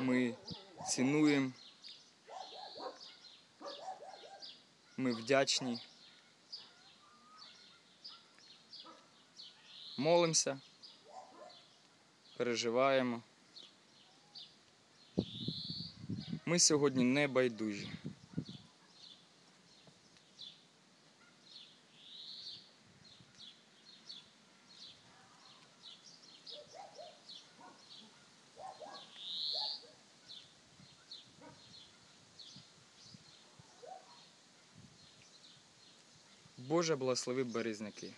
Ми цінуємо. Ми вдячні. Молимося, переживаємо. Ми сьогодні не байдужі. Боже, благослови березняки.